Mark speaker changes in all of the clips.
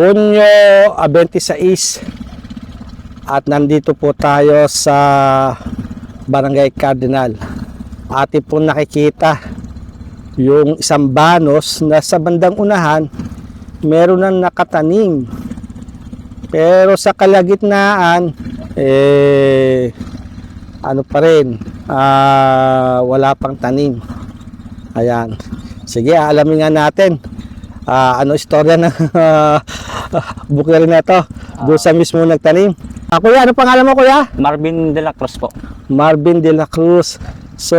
Speaker 1: Hunyo 26 at nandito po tayo sa Barangay Cardinal. Ate po nakikita yung isang banos na sa bandang unahan meron nang nakatanim. Pero sa kalagitnaan eh ano pa rin ah, wala pang tanim. Ayan. Sige, alamin nga natin. Ah, ano istorya ng bukiri na to doon sa mismo nagtanim. Ah, kuya, ano pangalan mo kuya?
Speaker 2: Marvin de la Cruz po.
Speaker 1: Marvin de la Cruz. So,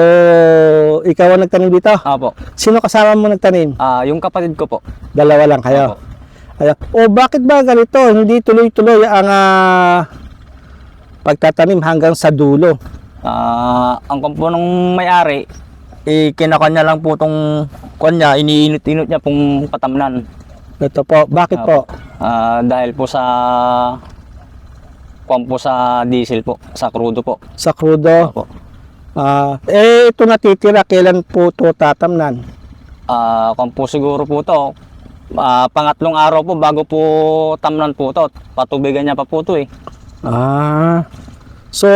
Speaker 1: ikaw ang nagtanim dito?
Speaker 2: Apo.
Speaker 1: Sino kasama mo nagtanim?
Speaker 2: Ah, yung kapatid ko po.
Speaker 1: Dalawa lang kayo.
Speaker 2: Opo.
Speaker 1: Ayan. O bakit ba ganito? Hindi tuloy-tuloy ang ah, pagtatanim hanggang sa dulo.
Speaker 2: Ah, ang kampo ng may-ari, eh, kinakanya lang po tong kanya, iniinit-init niya pong patamnan.
Speaker 1: Ito po. Bakit po?
Speaker 2: Ah, dahil po sa kwan po sa diesel po, sa crudo po.
Speaker 1: Sa krudo.
Speaker 2: Opo.
Speaker 1: Ah, eh, ito natitira. Kailan po ito tatamnan?
Speaker 2: Ah, kwan po siguro po to. Ah, pangatlong araw po bago po tamnan po to. Patubigan niya pa po to eh.
Speaker 1: Ah. So,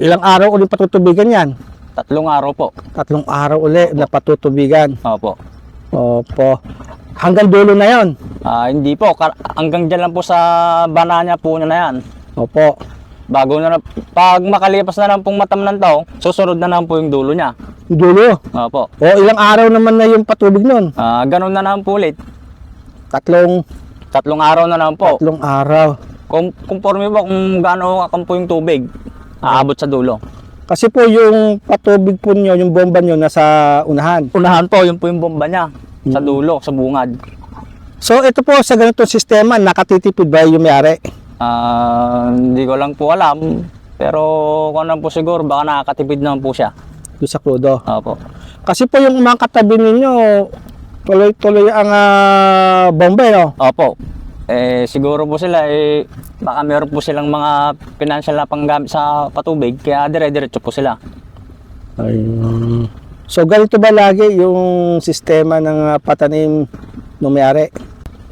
Speaker 1: ilang araw ulit patutubigan yan?
Speaker 2: Tatlong araw po.
Speaker 1: Tatlong araw ulit na patutubigan.
Speaker 2: Opo.
Speaker 1: Opo. Hanggang dulo na yon.
Speaker 2: Ah, hindi po. Kar- hanggang dyan lang po sa bananya po na yan.
Speaker 1: Opo.
Speaker 2: Bago na, pag makalipas na lang pong matamnan to, susunod na lang po yung dulo niya.
Speaker 1: Dulo.
Speaker 2: Opo.
Speaker 1: O ilang araw naman na yung patubig nun?
Speaker 2: Ah, ganun na lang po ulit.
Speaker 1: Tatlong,
Speaker 2: Tatlong araw na lang po.
Speaker 1: tatlong araw.
Speaker 2: Kung conforme po kung gaano kakampo yung tubig, aabot sa dulo.
Speaker 1: Kasi po yung patubig po nyo, yung bomba nyo nasa unahan.
Speaker 2: Unahan po, yun po yung bomba niya. Sa dulo, sa bungad.
Speaker 1: So ito po sa ganitong sistema, nakatitipid ba yung may-ari?
Speaker 2: Ah, hindi ko lang po alam. Pero kung ano po siguro, baka nakakatipid naman po siya.
Speaker 1: Doon sa krudo.
Speaker 2: Opo.
Speaker 1: Kasi po yung mga katabi ninyo, tuloy-tuloy ang ah, bomba, eh, no?
Speaker 2: Opo. Eh, siguro po sila, eh, baka meron po silang mga financial na panggamit sa patubig, kaya dire-diretso po sila.
Speaker 1: Ayun. So ganito ba lagi yung sistema ng ah, patanim ng may-ari?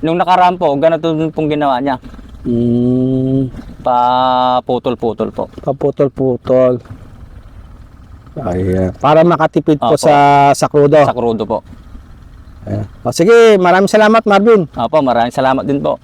Speaker 2: Nung nakaraan po, ganito din pong ginawa niya.
Speaker 1: Hmm,
Speaker 2: Pa putol-putol po.
Speaker 1: paputol-putol. Ayan. Para makatipid po
Speaker 2: Opo.
Speaker 1: sa sa krudo.
Speaker 2: Sa krudo po.
Speaker 1: Ayan. O, sige, maraming salamat Marvin.
Speaker 2: Opo, maraming salamat din po.